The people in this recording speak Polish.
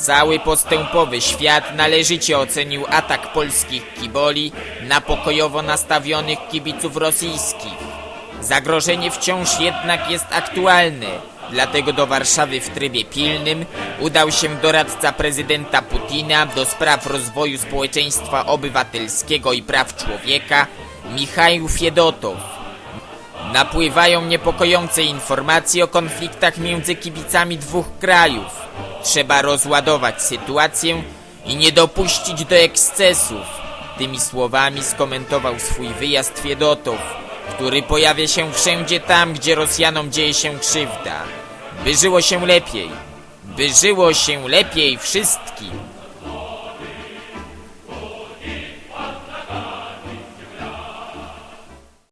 Cały postępowy świat należycie ocenił atak polskich kiboli na pokojowo nastawionych kibiców rosyjskich. Zagrożenie wciąż jednak jest aktualne, dlatego do Warszawy w trybie pilnym udał się doradca prezydenta Putina do spraw rozwoju społeczeństwa obywatelskiego i praw człowieka Michał Fiedotow. Napływają niepokojące informacje o konfliktach między kibicami dwóch krajów. Trzeba rozładować sytuację i nie dopuścić do ekscesów. Tymi słowami skomentował swój wyjazd Fiedotow, który pojawia się wszędzie tam, gdzie Rosjanom dzieje się krzywda. By żyło się lepiej. By żyło się lepiej wszystkim.